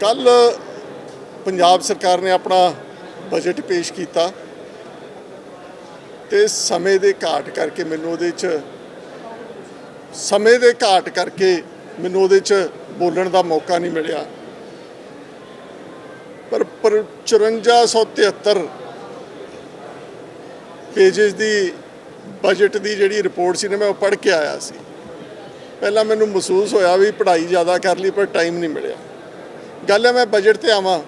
ਕੱਲ ਪੰਜਾਬ ਸਰਕਾਰ ਨੇ ਆਪਣਾ ਬਜਟ ਪੇਸ਼ ਕੀਤਾ ਤੇ ਸਮੇਂ ਦੇ ਘਾਟ ਕਰਕੇ ਮੈਨੂੰ ਉਹਦੇ 'ਚ, ਸਮੇਂ ਦੇ ਘਾਟ ਕਰਕੇ ਮੈਨੂੰ ਉਹਦੇ 'ਚ ਬੋਲਣ ਦਾ ਮੌਕਾ ਨਹੀਂ ਮਿਲਿਆ। ਪਰ ਪਰ 5473 ਪੇजेस ਦੀ ਬਜਟ ਦੀ ਜਿਹੜੀ ਰਿਪੋਰਟ ਸੀ ਨਾ, ਮੈਂ ਉਹ ਪੜ੍ਹ ਕੇ ਆਇਆ ਸੀ। ਪਹਿਲਾਂ ਮੈਨੂੰ ਮਹਿਸੂਸ ਹੋਇਆ ਵੀ ਪੜ੍ਹਾਈ ਜ਼ਿਆਦਾ ਕਰ ਲਈ, ਪਰ ਟਾਈਮ ਨਹੀਂ ਮਿਲਿਆ। ਗੱਲ ਹੈ, ਮੈਂ ਬਜਟ ਤੇ ਆਵਾਂ।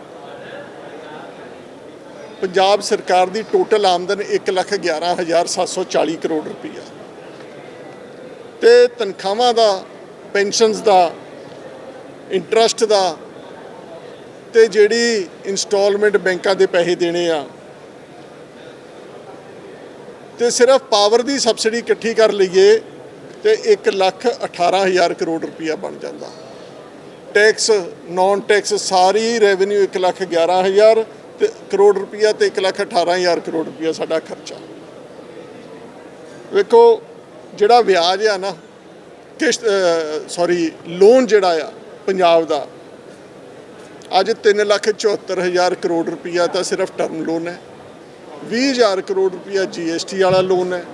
ਪੰਜਾਬ ਸਰਕਾਰ ਦੀ ਟੋਟਲ ਆਮਦਨ 111740 ਕਰੋੜ ਰੁਪਈਆ। ਤੇ ਤਨਖਾਹਾਂ ਦਾ, ਪੈਨਸ਼ਨਸ ਦਾ ਇੰਟਰਸਟ ਦਾ, ਤੇ ਜਿਹੜੀ ਇਨਸਟਾਲਮੈਂਟ ਬੈਂਕਾਂ ਦੇ ਪੈਸੇ ਦੇਣੇ ਆ, ਤੇ ਸਿਰਫ ਪਾਵਰ ਦੀ ਸਬਸਿਡੀ ਇਕੱਠੀ ਕਰ ਲਈਏ, ਤੇ 1 ਲੱਖ 18000 ਕਰੋੜ ਰੁਪਈਆ ਬਣ ਜਾਂਦਾ। ਟੈਕਸ ਨਾਨ ਟੈਕਸ ਸਾਰੀ ਰੈਵਨਿਊ 1 ਲੱਖ 11000 ਤੇ ਕਰੋੜ ਰੁਪਈਆ ਤੇ 1 ਲੱਖ 18000 ਕਰੋੜ ਰੁਪਈਆ ਸਾਡਾ ਖਰਚਾ। ਵੇਖੋ, ਜਿਹੜਾ ਵਿਆਜ ਆ ਨਾ, ਕਿਸ਼ਤ ਸੌਰੀ ਲੋਨ ਜਿਹੜਾ ਆ ਪੰਜਾਬ ਦਾ, ਅੱਜ 3 ਲੱਖ 74000 ਕਰੋੜ ਰੁਪਈਆ ਤਾਂ ਸਿਰਫ ਟਰਮ ਲੋਨ ਹੈ। 20000 ਕਰੋੜ ਰੁਪਈਆ ਜੀਐਸਟੀ ਵਾਲਾ ਲੋਨ ਹੈ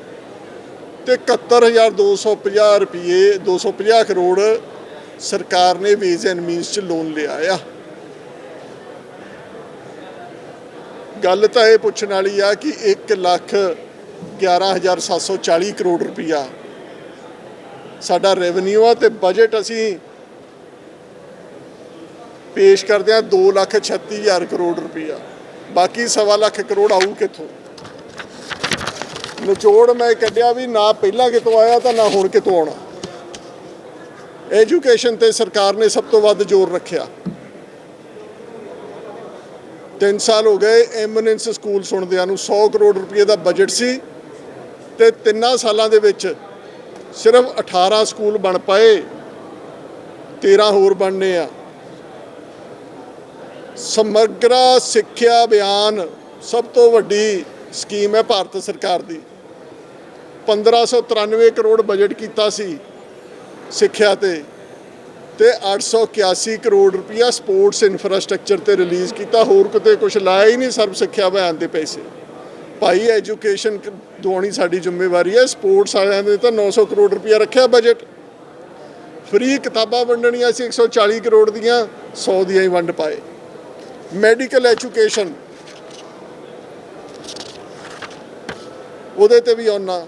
ਤੇ 71250 ਰੁਪਏ 250 ਕਰੋੜ ਸਰਕਾਰ ਨੇ ਵੇਜ਼ ਐਂਡ ਮੀਨਸ ਚ ਲੋਨ ਲਿਆ ਆ। ਗੱਲ ਤਾਂ ਇਹ ਪੁੱਛਣ ਵਾਲੀ ਆ ਕਿ 1 ਲੱਖ 11740 ਕਰੋੜ ਰੁਪਈਆ ਸਾਡਾ ਰੈਵਨਿਊ ਆ ਤੇ ਬਜਟ ਅਸੀਂ ਪੇਸ਼ ਕਰਦੇ ਆ 2 ਲੱਖ 36000 ਕਰੋੜ ਰੁਪਈਆ। ਬਾਕੀ ਸਵਾ ਲੱਖ ਕਰੋੜ ਆਊ ਕਿੱਥੋਂ? ਨਿਚੋੜ ਮੈਂ ਕੱਢਿਆ ਵੀ ਨਾ ਪਹਿਲਾਂ ਕਿਤੋਂ ਆਇਆ ਤਾਂ ਨਾ ਹੁਣ ਕਿਤੋਂ ਆਉਣਾ। ਐਜੂਕੇਸ਼ਨ ਤੇ ਸਰਕਾਰ ਨੇ ਸਭ ਤੋਂ ਵੱਧ ਜ਼ੋਰ ਰੱਖਿਆ। 3 ਸਾਲ ਹੋ ਗਏ ਐਮਨੈਂਸ ਸਕੂਲ ਸੁਣਦਿਆਂ ਨੂੰ 100 ਕਰੋੜ ਰੁਪਏ ਦਾ ਬਜਟ ਸੀ ਤੇ ਤਿੰਨਾਂ ਸਾਲਾਂ ਦੇ ਵਿੱਚ ਸਿਰਫ 18 ਸਕੂਲ ਬਣ ਪਾਏ 13 ਹੋਰ ਬਣਨੇ ਆ। ਸਮਗਰ ਸਿੱਖਿਆ ਅਭਿਆਨ ਸਭ ਤੋਂ ਵੱਡੀ ਸਕੀਮ ਹੈ ਭਾਰਤ ਸਰਕਾਰ ਦੀ। 1593 ਕਰੋੜ ਬਜਟ ਕੀਤਾ ਸੀ। ਸਿੱਖਿਆ ਤੇ ਤੇ 881 ਕਰੋੜ ਰੁਪਇਆ ਸਪੋਰਟਸ ਇਨਫਰਾਸਟ੍ਰਕਚਰ ਤੇ ਰਿਲੀਜ਼ ਕੀਤਾ, ਹੋਰ ਕਿਤੇ ਕੁਝ ਲਾਇਆ ਹੀ ਨਹੀਂ ਸਰਬ ਸਿੱਖਿਆ ਅਭਿਆਨ ਦੇ ਪੈਸੇ। ਭਾਈ, ਐਜੂਕੇਸ਼ਨ ਦਵਾਉਣੀ ਸਾਡੀ ਜ਼ਿੰਮੇਵਾਰੀ ਹੈ, ਸਪੋਰਟਸ ਵਾਲਿਆਂ ਨੇ ਤਾਂ 900 ਕਰੋੜ ਰੁਪਇਆ ਰੱਖਿਆ ਬਜਟ। ਫ੍ਰੀ ਕਿਤਾਬਾਂ ਵੰਡਣੀਆਂ ਸੀ 140 ਕਰੋੜ ਦੀਆਂ 100 ਦੀਆਂ ਹੀ ਵੰਡ ਪਾਏ। ਮੈਡੀਕਲ ਐਜੂਕੇਸ਼ਨ, ਉਹਦੇ ਤੇ ਵੀ ਆਉਣਾ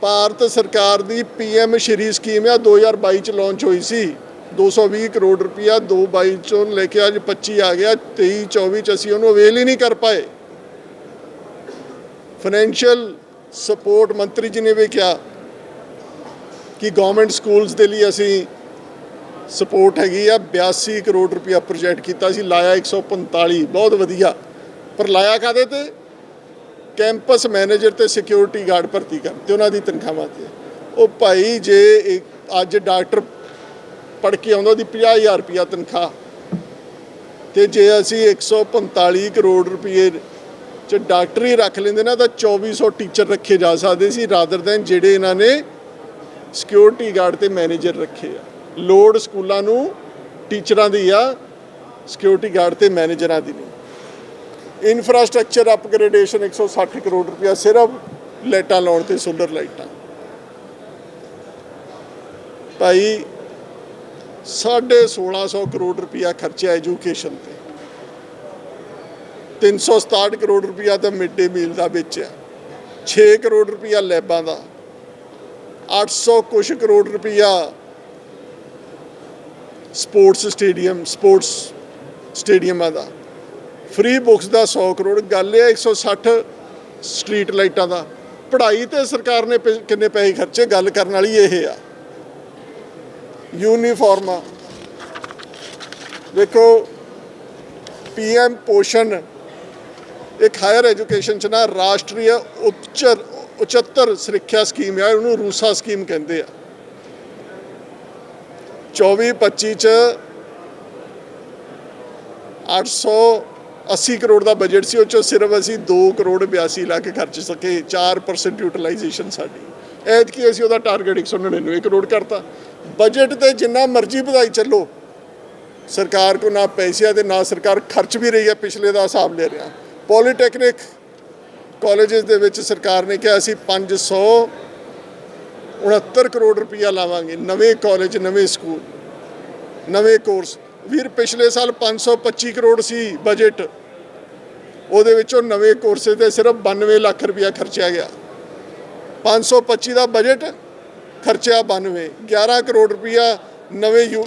ਭਾਰਤ ਸਰਕਾਰ ਦੀ ਪੀਐਮ ਸ਼੍ਰੀ ਸਕੀਮ ਆ 2022 ਚ ਲਾਂਚ ਹੋਈ ਸੀ। 220 ਕਰੋੜ ਰੁਪਇਆ 2022 ਚੋਂ ਲੈ ਕੇ ਅੱਜ 25 ਆ ਗਿਆ। 23 24 ਚ ਅਸੀਂ ਉਹਨੂੰ ਅਵੇਲ ਹੀ ਨਹੀਂ ਕਰ ਪਾਏ। ਫਾਈਨੈਂਸ਼ੀਅਲ ਸਪੋਰਟ ਮੰਤਰੀ ਜੀ ਨੇ ਵੀ ਕਿਹਾ ਕਿ ਗਵਰਨਮੈਂਟ ਸਕੂਲਸ ਦੇ ਲਈ ਅਸੀਂ ਸਪੋਰਟ ਹੈਗੀ ਆ। 82 ਕਰੋੜ ਰੁਪਇਆ ਪ੍ਰੋਜੈਕਟ ਕੀਤਾ ਸੀ, ਲਾਇਆ 145 ਬਹੁਤ ਵਧੀਆ। ਪਰ ਲਾਇਆ ਕਾਦੇ ਤੇ? ਕੈਂਪਸ ਮੈਨੇਜਰ ਤੇ ਸਿਕਿਉਰਿਟੀ ਗਾਰਡ ਭਰਤੀ ਕਰ ਤੇ ਉਹਨਾਂ ਦੀ ਤਨਖਾਹਾਂ ਤੇ। ਉਹ ਭਾਈ ਜੇ ਅੱਜ ਡਾਕਟਰ ਪੜ ਕੇ ਆਉਂਦਾ, ਉਹਦੀ 50000 ਰੁਪਇਆ ਤਨਖਾਹ। ਤੇ ਜੇ ਅਸੀਂ 145 ਕਰੋੜ ਰੁਪਏ ਚ ਡਾਕਟਰ ਹੀ ਰੱਖ ਲੈਂਦੇ ਨਾ, ਤਾਂ 2400 ਟੀਚਰ ਰੱਖੇ ਜਾ ਸਕਦੇ ਸੀ ਰਾਦਰ ਦੈਨ ਜਿਹੜੇ ਇਹਨਾਂ ਨੇ ਸਿਕਿਉਰਿਟੀ ਗਾਰਡ ਤੇ ਮੈਨੇਜਰ ਰੱਖੇ ਆ। ਲੋਡ ਸਕੂਲਾਂ ਨੂੰ ਟੀਚਰਾਂ ਦੀ ਆ, ਸਿਕਿਉਰਿਟੀ ਗਾਰਡ ਤੇ ਮੈਨੇਜਰਾਂ ਦੀ ਨਹੀਂ। ਇਨਫਰਾਸਟ੍ਰਕਚਰ ਅਪਗ੍ਰੇਡੇਸ਼ਨ 160 ਕਰੋੜ ਰੁਪਇਆ ਸਿਰਫ ਲਾਈਟਾਂ ਲਾਉਣ ਤੇ ਸੋਲਰ ਲਾਈਟਾਂ। ਭਾਈ 1650 ਕਰੋੜ ਰੁਪਇਆ ਖਰਚਿਆ ਐਜੂਕੇਸ਼ਨ ਤੇ। 367 ਕਰੋੜ ਰੁਪਇਆ ਤਾਂ ਮਿਡ ਡੇ ਮੀਲ ਦਾ ਵਿੱਚ ਆ 6 ਕਰੋੜ ਰੁਪਇਆ ਲੈਬਾਂ ਦਾ। 800 ਕੁਛ ਕਰੋੜ ਰੁਪਇਆ ਸਪੋਰਟਸ ਸਟੇਡੀਅਮ, ਸਪੋਰਟਸ ਸਟੇਡੀਅਮਾਂ ਦਾ। ਫ੍ਰੀ ਬੁੱਕਸ ਦਾ 100 ਕਰੋੜ। ਗੱਲ ਇਹ 160 ਸਟਰੀਟ ਲਾਈਟਾਂ ਦਾ। ਪੜ੍ਹਾਈ ਤੇ ਸਰਕਾਰ ਨੇ ਪੈ- ਕਿੰਨੇ ਪੈਸੇ ਖਰਚੇ, ਗੱਲ ਕਰਨ ਵਾਲੀ ਇਹ ਆ। ਯੂਨੀਫਾਰਮਾਂ ਦੇਖੋ ਪੀਐਮ ਪੋਸ਼ਣ ਇੱਕ ਹਾਇਰ ਐਜੂਕੇਸ਼ਨ ਚ ਨਾ ਰਾਸ਼ਟਰੀ ਉੱਚ, ਉਚੱਤਰ ਸਿੱਖਿਆ ਸਕੀਮ ਹੈ ਉਹਨੂੰ ਰੂਸਾ ਸਕੀਮ ਕਹਿੰਦੇ ਆ। 24 25 ਚ 880 ਕਰੋੜ ਦਾ ਬਜਟ ਸੀ, ਉਹ ਚੋਂ ਸਿਰਫ ਅਸੀਂ 2 ਕਰੋੜ 82 ਲੱਖ ਖਰਚ ਸਕੇ 4% ਯੂਟਿਲਾਈਜੇਸ਼ਨ ਸਾਡੀ। ਐਤਕੀ ਅਸੀਂ ਉਹਦਾ ਟਾਰਗੇਟ 199 ਕਰੋੜ ਕਰਤਾ। ਬਜਟ ਤੇ ਜਿੰਨਾ ਮਰਜ਼ੀ ਵਧਾਈ ਚੱਲੋ, ਸਰਕਾਰ ਕੋ ਨਾ ਪੈਸੇ ਆ ਤੇ ਨਾ ਸਰਕਾਰ ਖਰਚ ਵੀ ਰਹੀ ਹੈ, ਪਿਛਲੇ ਦਾ ਹਿਸਾਬ ਲੈ ਰਿਹਾ। ਪੋਲੀਟੈਕਨਿਕ ਕਾਲਜਸ ਦੇ ਵਿੱਚ ਸਰਕਾਰ ਨੇ ਕਿਹਾ ਅਸੀਂ 569 ਕਰੋੜ ਰੁਪਇਆ ਲਾਵਾਂਗੇ, ਨਵੇਂ ਕਾਲਜ ਨਵੇਂ ਸਕੂਲ ਨਵੇਂ ਕੋਰਸ ਵੀਰ, ਪਿਛਲੇ ਸਾਲ 525 ਕਰੋੜ ਸੀ ਬਜਟ। ਉਹਦੇ ਵਿੱਚੋਂ ਨਵੇਂ ਕੋਰਸੇ ਤੇ ਸਿਰਫ 92 ਲੱਖ ਰੁਪਇਆ ਖਰਚਿਆ ਗਿਆ। 525 ਦਾ ਬਜਟ ਖਰਚਿਆ 92 11 ਕਰੋੜ ਰੁਪਇਆ ਨਵੇਂ ਯੂ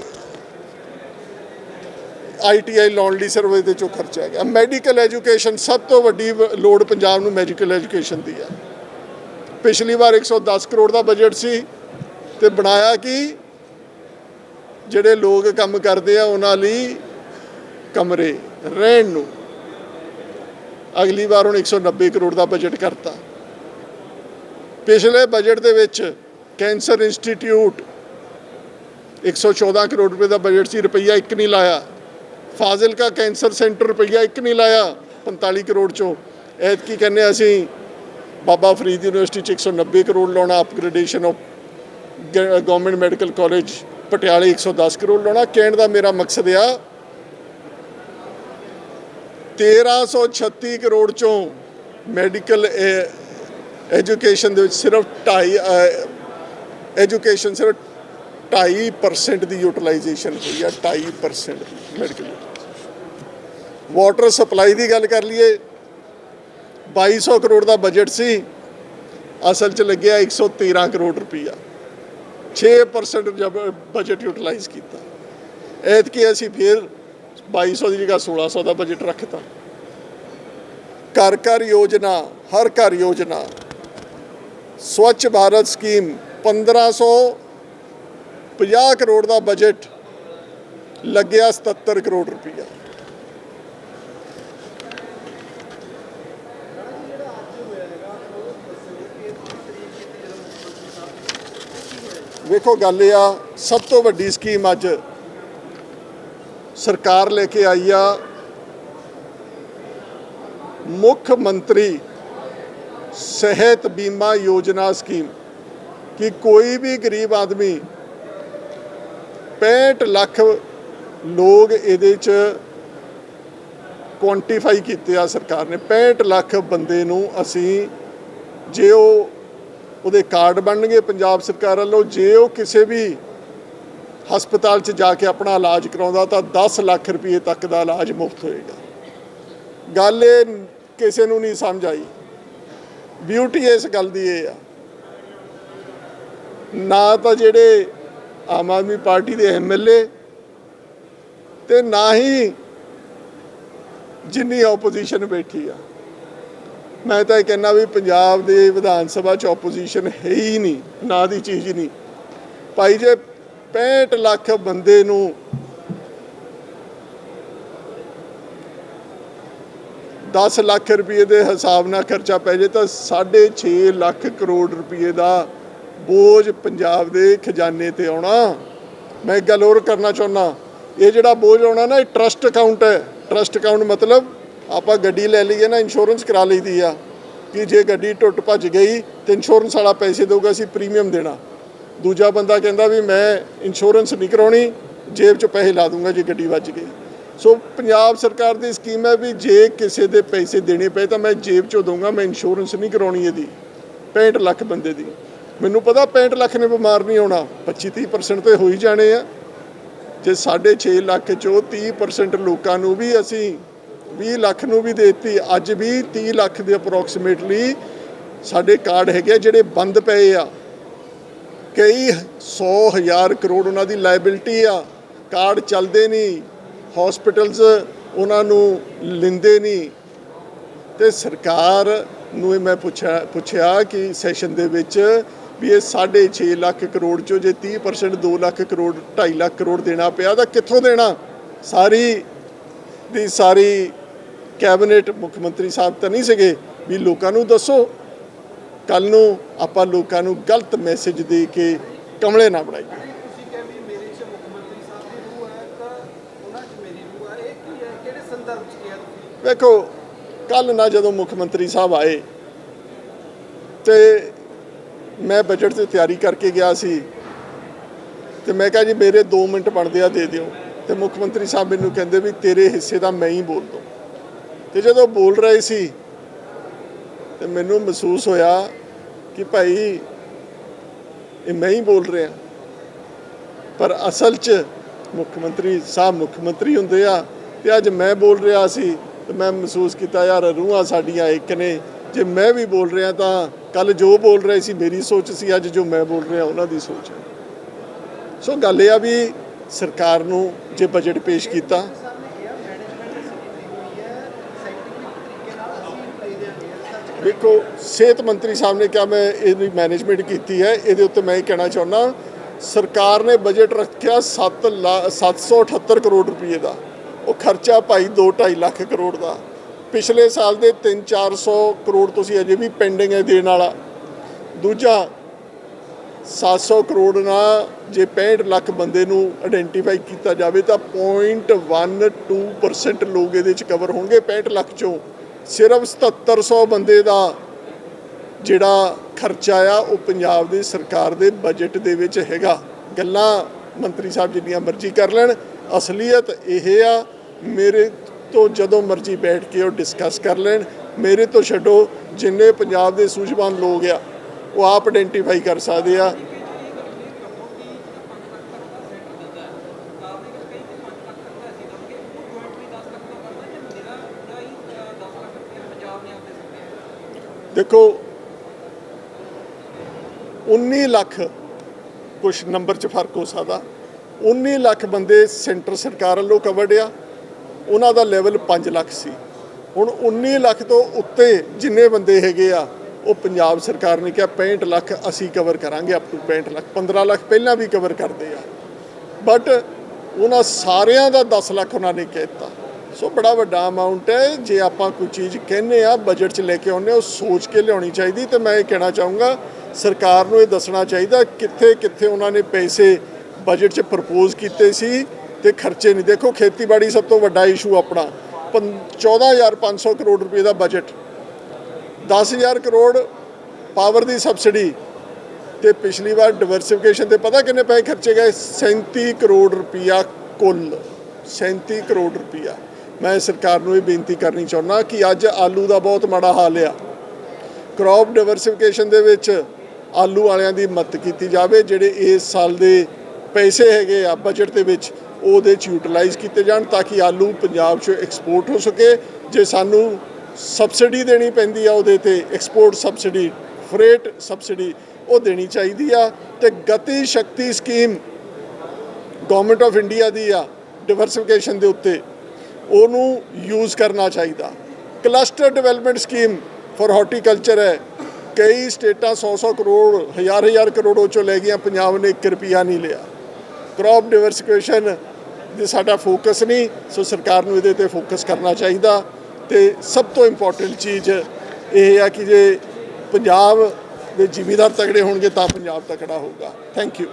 ਆਈਟੀਆਈ ਲਾਉਣ ਲਈ ਸਰਵੇ ਦੇ ਚੋਂ ਖਰਚਿਆ ਗਿਆ। ਮੈਡੀਕਲ ਐਜੂਕੇਸ਼ਨ ਸਭ ਤੋਂ ਵੱਡੀ ਲੋੜ ਪੰਜਾਬ ਨੂੰ ਮੈਡੀਕਲ ਐਜੂਕੇਸ਼ਨ ਦੀ ਹੈ ਪਿਛਲੀ ਵਾਰ 110 ਕਰੋੜ ਦਾ ਬਜਟ ਸੀ ਤੇ ਬਣਾਇਆ ਕਿ? ਜਿਹੜੇ ਲੋਕ ਕੰਮ ਕਰਦੇ ਆ, ਉਹਨਾਂ ਲਈ ਕਮਰੇ, ਰਹਿਣ ਨੂੰ। ਅਗਲੀ ਵਾਰ ਹੁਣ 190 ਕਰੋੜ ਦਾ ਬਜਟ ਕਰਤਾ। ਪਿਛਲੇ ਬਜਟ ਦੇ ਵਿੱਚ ਕੈਂਸਰ ਇੰਸਟੀਚਿਊਟ 114 ਕਰੋੜ ਰੁਪਏ ਦਾ ਬਜਟ ਸੀ, ਰੁਪਈਆ ਇੱਕ ਨਹੀਂ ਲਾਇਆ। ਫਾਜ਼ਿਲਕਾ ਕੈਂਸਰ ਸੈਂਟਰ ਰੁਪਈਆ ਇੱਕ ਨਹੀਂ ਲਾਇਆ 45 ਕਰੋੜ ਚੋਂ। ਐਤਕੀ ਕਹਿੰਦੇ ਅਸੀਂ, ਬਾਬਾ ਫਰੀਦ ਯੂਨੀਵਰਸਿਟੀ ਚ 190 ਕਰੋੜ ਲਾਉਣਾ upgradation of government medical college ਪਟਿਆਲੇ 110 ਕਰੋੜ ਲਾਉਣਾ। ਕਹਿਣ ਦਾ ਮੇਰਾ ਮਕਸਦ ਆ 1336 ਕਰੋੜ ਚੋਂ ਮੈਡੀਕਲ ਐਜੂਕੇਸ਼ਨ ਦੇ ਵਿੱਚ ਸਿਰਫ 2.5 ਐਜੂਕੇਸ਼ਨ ਸਿਰਫ 2.5% ਦੀ ਯੂਟਿਲਾਈਜੇਸ਼ਨ ਹੋਈ ਆ 2.5% ਮੈਡੀਕਲ ਵਾਟਰ ਸਪਲਾਈ ਦੀ ਗੱਲ ਕਰ ਲਈਏ 2200 ਕਰੋੜ ਦਾ ਬਜਟ ਸੀ, ਅਸਲ 'ਚ ਲੱਗਿਆ 113 ਕਰੋੜ ਰੁਪਈਆ। 6% ਬਜਟ ਯੂਟਿਲਾਈਜ਼ ਕੀਤਾ। ਐਤਕੀ ਅਸੀਂ ਫਿਰ 2200 ਦੀ ਜਗ੍ਹਾ 1600 ਦਾ ਬਜਟ ਰੱਖਤਾ। ਘਰ ਘਰ ਯੋਜਨਾ, ਹਰ ਘਰ ਯੋਜਨਾ। ਸਵੱਛ ਭਾਰਤ ਸਕੀਮ 1550 ਕਰੋੜ ਦਾ ਬਜਟ ਲੱਗਿਆ 77 ਕਰੋੜ ਰੁਪਈਆ। ਵੇਖੋ ਗੱਲ ਇਹ ਆ, ਸਭ ਤੋਂ ਵੱਡੀ ਸਕੀਮ ਅੱਜ ਸਰਕਾਰ ਲੈ ਕੇ ਆਈ ਆ, ਮੁੱਖ ਮੰਤਰੀ ਸਿਹਤ ਬੀਮਾ ਯੋਜਨਾ ਸਕੀਮ, ਕਿ ਕੋਈ ਵੀ ਗਰੀਬ ਆਦਮੀ 65 ਲੱਖ ਲੋਕ ਇਹਦੇ ਚ ਕੁਆਂਟੀਫਾਈ ਕੀਤੇ ਆ ਸਰਕਾਰ ਨੇ। 65 ਲੱਖ ਬੰਦੇ ਨੂੰ ਅਸੀਂ ਜੇ ਉਹ ਉਹਦੇ ਕਾਰਡ ਬਣਨਗੇ ਪੰਜਾਬ ਸਰਕਾਰ ਵੱਲੋਂ, ਜੇ ਉਹ ਕਿਸੇ ਵੀ ਹਸਪਤਾਲ 'ਚ ਜਾ ਕੇ ਆਪਣਾ ਇਲਾਜ ਕਰਾਉਂਦਾ ਤਾਂ 10 ਲੱਖ ਰੁਪਏ ਤੱਕ ਦਾ ਇਲਾਜ ਮੁਫਤ ਹੋਏਗਾ। ਗੱਲ ਇਹ ਕਿਸੇ ਨੂੰ ਨਹੀਂ ਸਮਝ ਆਈ। ਬਿਊਟੀ ਇਸ ਗੱਲ ਦੀ ਇਹ ਆ। ਨਾ ਤਾਂ ਜਿਹੜੇ ਆਮ ਆਦਮੀ ਪਾਰਟੀ ਦੇ ਐਮਐਲਏ ਤੇ ਨਾ ਹੀ ਜਿੰਨੀ ਆਪੋਜੀਸ਼ਨ ਬੈਠੀ ਆ। ਮੈਂ ਤਾਂ ਇਹ ਕਹਿੰਦਾ ਵੀ ਪੰਜਾਬ ਦੇ ਵਿਧਾਨ ਸਭਾ ਚ ਆਪੋਜੀਸ਼ਨ ਹੈ ਹੀ ਨਹੀਂ, ਨਾ ਦੀ ਚੀਜ਼ ਨਹੀਂ। ਭਾਈ ਜੇ 65 ਲੱਖ ਬੰਦੇ ਨੂੰ ਦਸ ਲੱਖ ਰੁਪਏ ਦੇ ਹਿਸਾਬ ਨਾਲ ਖਰਚਾ ਪੈ ਜੇ ਤਾਂ 6.5 ਲੱਖ ਕਰੋੜ ਰੁਪਏ ਦਾ ਬੋਝ ਪੰਜਾਬ ਦੇ ਖਜ਼ਾਨੇ ਤੇ ਆਉਣਾ। ਮੈਂ ਇੱਕ ਗੱਲ ਹੋਰ ਕਰਨਾ ਚਾਹੁੰਦਾ। ਇਹ ਜਿਹੜਾ ਬੋਝ ਆਉਣਾ ਨਾ, ਇਹ ਟਰਸਟ ਅਕਾਊਂਟ ਹੈ। ਟਰਸਟ ਅਕਾਊਂਟ ਮਤਲਬ ਆਪਾਂ ਗੱਡੀ ਲੈ ਲਈਏ ਨਾ ਇੰਸ਼ੋਰੈਂਸ ਕਰਾ ਲਈਦੀ ਆ। ਕਿ ਜੇ ਗੱਡੀ ਟੁੱਟ ਭੱਜ ਗਈ ਤੇ ਇੰਸ਼ੋਰੈਂਸ ਵਾਲਾ ਪੈਸੇ ਦੇਊਗਾ, ਅਸੀਂ ਪ੍ਰੀਮੀਅਮ ਦੇਣਾ। ਦੂਜਾ ਬੰਦਾ ਕਹਿੰਦਾ ਵੀ ਮੈਂ ਇੰਸ਼ੋਰੈਂਸ ਨਹੀਂ ਕਰਾਉਣੀ, ਜੇਬ 'ਚ ਪੈਸੇ ਲਾ ਦੂੰਗਾ ਜੇ ਗੱਡੀ ਵੱਜ ਗਈ। ਸੋ ਪੰਜਾਬ ਸਰਕਾਰ ਦੀ ਸਕੀਮ ਹੈ ਵੀ ਜੇ ਕਿਸੇ ਦੇ ਪੈਸੇ ਦੇਣੇ ਪਏ ਤਾਂ ਮੈਂ ਜੇਬ 'ਚੋਂ ਦਊਂਗਾ, ਮੈਂ ਇੰਸ਼ੋਰੈਂਸ ਨਹੀਂ ਕਰਾਉਣੀ ਇਹਦੀ। 65 ਲੱਖ ਬੰਦੇ ਦੀ। ਮੈਨੂੰ ਪਤਾ 65 ਲੱਖ ਨੇ ਬਿਮਾਰ ਨਹੀਂ ਹੋਣਾ 25 30% ਤੇ ਹੋ ਹੀ ਜਾਣੇ ਆ। ਜੇ 6.5 ਲੱਖ ਚੋਂ 30% ਲੋਕਾਂ ਨੂੰ ਵੀ ਅਸੀਂ 20 ਲੱਖ ਨੂੰ ਵੀ ਦੇਤੀ, ਅੱਜ ਵੀ 30 ਲੱਖ ਦੇ ਅਪਰੋਕਸੀਮੇਟਲੀ ਸਾਡੇ ਕਾਰਡ ਹੈਗੇ ਆ ਜਿਹੜੇ ਬੰਦ ਪਏ ਆ। ਕਈ 100 ਹਜ਼ਾਰ ਕਰੋੜ ਉਹਨਾਂ ਦੀ ਲਾਇਬਿਲਟੀ ਆ। ਕਾਰਡ ਚੱਲਦੇ ਨਹੀਂ। ਹਸਪੀਟਲਸ ਉਹਨਾਂ ਨੂੰ ਲਿੰਦੇ ਨਹੀਂ। ਤੇ ਸਰਕਾਰ ਨੂੰ ਇਹ ਮੈਂ ਪੁੱਛਿਆ ਪੁੱਛਿਆ ਕਿ ਸੈਸ਼ਨ ਦੇ ਵਿੱਚ ਵੀ ਇਹ 6.5 ਲੱਖ ਕਰੋੜ ਚੋਂ ਜੇ 30% 2 ਲੱਖ ਕਰੋੜ 2.5 ਲੱਖ ਕਰੋੜ ਦੇਣਾ ਪਿਆ ਤਾਂ ਕਿੱਥੋਂ ਦੇਣਾ? ਸਾਰੀ ਦੀ ਸਾਰੀ ਕੈਬਨਿਟ ਮੁੱਖ ਮੰਤਰੀ ਸਾਹਿਬ ਤਾਂ ਨਹੀਂ ਸੀਗੇ ਵੀ ਲੋਕਾਂ ਨੂੰ ਦੱਸੋ। ਕੱਲ ਨੂੰ ਆਪਾਂ ਲੋਕਾਂ ਨੂੰ ਗਲਤ ਮੈਸੇਜ ਦੇ ਕੇ ਕਮਲੇ ਨਾ ਬਣਾਈਏ। ਤਾਂ ਵੇਖੋ ਕੱਲ ਨਾ ਜਦੋਂ ਮੁੱਖ ਮੰਤਰੀ ਸਾਹਿਬ ਆਏ ਤੇ ਮੈਂ ਬਜਟ ਦੀ ਤਿਆਰੀ ਕਰਕੇ ਗਿਆ ਸੀ ਤੇ ਮੈਂ ਕਿਹਾ ਜੀ ਮੇਰੇ 2 ਮਿੰਟ ਬਣਦੇ ਆ ਦੇ ਦਿਓ। ਤੇ ਮੁੱਖ ਮੰਤਰੀ ਸਾਹਿਬ ਮੈਨੂੰ ਕਹਿੰਦੇ ਵੀ ਤੇਰੇ ਹਿੱਸੇ ਦਾ ਮੈਂ ਹੀ ਬੋਲ ਦੂੰ ਤੇ ਜਦੋਂ ਬੋਲ ਰਹੇ ਸੀ ਤੇ ਮੈਨੂੰ ਮਹਿਸੂਸ ਹੋਇਆ ਕਿ ਭਾਈ, ਇਹ ਮੈਂ ਹੀ ਬੋਲ ਰਿਹਾ। ਪਰ ਅਸਲ 'ਚ ਮੁੱਖ ਮੰਤਰੀ ਸਾਹਿਬ ਮੁੱਖ ਮੰਤਰੀ ਹੁੰਦੇ ਆ ਤੇ ਅੱਜ ਮੈਂ ਬੋਲ ਰਿਹਾ ਸੀ ਤੇ ਮੈਂ ਮਹਿਸੂਸ ਕੀਤਾ, ਯਾਰ ਰੂਹਾਂ ਸਾਡੀਆਂ ਇੱਕ ਨੇ। ਜੇ ਮੈਂ ਵੀ ਬੋਲ ਰਿਹਾ ਤਾਂ ਕੱਲ ਜੋ ਬੋਲ ਰਹੇ ਸੀ, ਮੇਰੀ ਸੋਚ ਸੀ, ਅੱਜ ਜੋ ਮੈਂ ਬੋਲ ਰਿਹਾ, ਉਹਨਾਂ ਦੀ ਸੋਚ। ਹੈ ਸੋ ਗੱਲ ਇਹ ਆ ਵੀ ਸਰਕਾਰ ਨੂੰ ਜੇ ਬਜਟ ਪੇਸ਼ ਕੀਤਾ ਸਾਹਿਬ ਨੇ ਕਿਹਾ ਮੈਨੇਜਮੈਂਟ ਅਸੀਂ ਕੀਤੀ ਹੋਈ ਹੈ ਸਾਇੰਟੀਫਿਕ ਤਰੀਕੇ ਨਾਲ ਅਸੀਂ ਪਲੇ ਦੇ ਰਿਸਰਚ ਦੇਖੋ, ਸਿਹਤ ਮੰਤਰੀ ਸਾਹਿਬ ਨੇ ਕਿਹਾ, ਮੈਂ ਇਹਦੀ ਮੈਨੇਜਮੈਂਟ ਕੀਤੀ ਹੈ। ਇਹਦੇ ਉੱਤੇ ਮੈਂ ਇਹ ਕਹਿਣਾ ਚਾਹੁੰਦਾ, ਸਰਕਾਰ ਨੇ ਬਜਟ ਰੱਖਿਆ 7 778 ਕਰੋੜ ਰੁਪਏ ਦਾ। ਉਹ ਖਰਚਾ ਭਾਈ 2.5 ਲੱਖ ਕਰੋੜ ਦਾ। ਪਿਛਲੇ ਸਾਲ ਦੇ 3-400 ਕਰੋੜ ਤੁਸੀਂ ਅਜੇ ਵੀ ਪੈਂਡਿੰਗ ਹੈ ਦੇਣ ਵਾਲਾ। ਦੂਜਾ 700 ਕਰੋੜ ਨਾਲ ਜੇ 65 ਲੱਖ ਬੰਦੇ ਨੂੰ ਆਇਡੈਂਟੀਫਾਈ ਕੀਤਾ ਜਾਵੇ ਤਾਂ 0.12% ਲੋਕ ਇਹਦੇ ਚ ਕਵਰ ਹੋਣਗੇ 65 ਲੱਖ ਚੋਂ। ਸਿਰਫ 7700 ਬੰਦੇ ਦਾ ਜਿਹੜਾ ਖਰਚਾ ਆ, ਉਹ ਪੰਜਾਬ ਦੀ ਸਰਕਾਰ ਦੇ ਬਜਟ ਦੇ ਵਿੱਚ ਹੈਗਾ। ਗੱਲਾਂ ਮੰਤਰੀ ਸਾਹਿਬ ਜਿੰਨੀਆਂ ਮਰਜ਼ੀ ਕਰ ਲੈਣ, ਅਸਲੀਅਤ ਇਹ ਆ, ਮੇਰੇ ਤੋਂ ਜਦੋਂ ਮਰਜ਼ੀ ਬੈਠ ਕੇ ਉਹ ਡਿਸਕਸ ਕਰ ਲੈਣ, ਮੇਰੇ ਤੋਂ ਛੱਡੋ, ਜਿੰਨੇ ਪੰਜਾਬ ਦੇ ਸੂਝਵਾਨ ਲੋਕ ਆ, ਉਹ ਆਪ ਆਇਡੈਂਟੀਫਾਈ ਕਰ ਸਕਦੇ ਆ। ਦੇਖੋ 19 ਲੱਖ ਕੁਝ ਨੰਬਰ 'ਚ ਫ਼ਰਕ ਹੋ ਸਕਦਾ। 19 ਲੱਖ ਬੰਦੇ ਸੈਂਟਰ ਸਰਕਾਰ ਵੱਲੋਂ ਕਵਰਡ ਆ। ਉਹਨਾਂ ਦਾ ਲੈਵਲ 5 ਲੱਖ ਸੀ। ਹੁਣ 19 ਲੱਖ ਤੋਂ ਉੱਤੇ ਜਿੰਨੇ ਬੰਦੇ ਹੈਗੇ ਆ, ਉਹ ਪੰਜਾਬ ਸਰਕਾਰ ਨੇ ਕਿਹਾ 65 ਲੱਖ ਅਸੀਂ ਕਵਰ ਕਰਾਂਗੇ ਅਪ ਟੂ 65 ਲੱਖ 15 ਲੱਖ ਪਹਿਲਾਂ ਵੀ ਕਵਰ ਕਰਦੇ ਆ। ਬਟ ਉਹਨਾਂ ਸਾਰਿਆਂ ਦਾ 10 ਲੱਖ ਉਹਨਾਂ ਨੇ ਕਹਿਤਾ ਸੋ ਬੜਾ ਵੱਡਾ ਅਮਾਉਂਟ ਹੈ। ਜੇ ਆਪਾਂ ਕੋਈ ਚੀਜ਼ ਕਹਿੰਨੇ ਆ ਬਜਟ 'ਚ ਲੈ ਕੇ ਆਉਂਦੇ ਹਾਂ, ਉਹ ਸੋਚ ਕੇ ਲਿਆਉਣੀ ਚਾਹੀਦੀ। ਤੇ ਮੈਂ ਇਹ ਕਹਿਣਾ ਚਾਹੂੰਗਾ ਸਰਕਾਰ ਨੂੰ ਇਹ ਦੱਸਣਾ ਚਾਹੀਦਾ ਕਿੱਥੇ ਕਿੱਥੇ ਉਹਨਾਂ ਨੇ ਪੈਸੇ ਬਜਟ 'ਚ ਪ੍ਰਪੋਜ਼ ਕੀਤੇ ਸੀ ਤੇ ਖਰਚੇ ਨਹੀਂ। ਦੇਖੋ ਖੇਤੀਬਾੜੀ ਸਭ ਤੋਂ ਵੱਡਾ ਇਸ਼ੂ ਆਪਣਾ। ਪੰ- 14500 ਕਰੋੜ ਰੁਪਏ ਦਾ ਬਜਟ 10000 ਕਰੋੜ ਪਾਵਰ ਦੀ ਸਬਸਿਡੀ ਤੇ ਪਿਛਲੀ ਵਾਰ ਡਿਵਰਸਿਫਿਕੇਸ਼ਨ ਤੇ ਪਤਾ ਕਿੰਨੇ ਪੈਸੇ ਖਰਚੇ ਗਏ? 37 ਕਰੋੜ ਰੁਪਇਆ ਕੁੱਲ। 37 ਕਰੋੜ ਰੁਪਇਆ। ਮੈਂ ਸਰਕਾਰ ਨੂੰ ਇਹ ਬੇਨਤੀ ਕਰਨੀ ਚਾਹੁੰਦਾ ਕਿ ਅੱਜ ਆਲੂ ਦਾ ਬਹੁਤ ਮਾੜਾ ਹਾਲ ਆ। ਕ੍ਰੌਪ ਡਿਵਰਸਿਫਿਕੇਸ਼ਨ ਦੇ ਵਿੱਚ ਆਲੂ ਵਾਲਿਆਂ ਦੀ ਮਦਦ ਕੀਤੀ ਜਾਵੇ, ਜਿਹੜੇ ਇਸ ਸਾਲ ਦੇ ਪੈਸੇ ਹੈਗੇ ਆ ਬਜਟ ਦੇ ਵਿੱਚ, ਉਹਦੇ ਚ ਯੂਟਿਲਾਈਜ਼ ਕੀਤੇ ਜਾਣ ਤਾਂ ਕਿ ਆਲੂ ਪੰਜਾਬ 'ਚੋਂ ਐਕਸਪੋਰਟ ਹੋ ਸਕੇ। ਜੇ ਸਾਨੂੰ ਸਬਸਿਡੀ ਦੇਣੀ ਪੈਂਦੀ ਆ, ਉਹਦੇ ਤੇ ਐਕਸਪੋਰਟ ਸਬਸਿਡੀ ਫਰੇਟ ਸਬਸਿਡੀ ਉਹ ਦੇਣੀ ਚਾਹੀਦੀ ਆ ਤੇ Gati Shakti scheme government of India ਦੀ ਆ ਡਿਵਰਸਿਫਿਕੇਸ਼ਨ ਦੇ ਉੱਤੇ ਉਹਨੂੰ ਯੂਜ਼ ਕਰਨਾ ਚਾਹੀਦਾ। Cluster development scheme for horticulture ਹੈ। ਕਈ ਸਟੇਟਾਂ 100-100 ਕਰੋੜ ਹਜ਼ਾਰ ਹਜ਼ਾਰ ਕਰੋੜ ਉਹ ਚੋਂ ਲੈ ਗਈਆਂ, ਪੰਜਾਬ ਨੇ 1 ਰੁਪਿਆ ਨਹੀਂ ਲਿਆ। ਕ੍ਰੌਪ ਡਿਵਰਸਿਫਿਕੇਸ਼ਨ ਦੇ ਸਾਡਾ ਫੋਕਸ ਨਹੀਂ, ਸੋ ਸਰਕਾਰ ਨੂੰ ਇਹਦੇ ਤੇ ਫੋਕਸ ਕਰਨਾ ਚਾਹੀਦਾ। ਤੇ ਸਭ ਤੋਂ ਇੰਪੋਰਟੈਂਟ ਚੀਜ਼ ਇਹ ਆ ਕਿ ਜੇ ਪੰਜਾਬ ਦੇ ਜ਼ਿਮੀਦਾਰ ਤਕੜੇ ਹੋਣਗੇ, ਤਾਂ ਪੰਜਾਬ ਤਕੜਾ ਹੋਊਗਾ। Thank you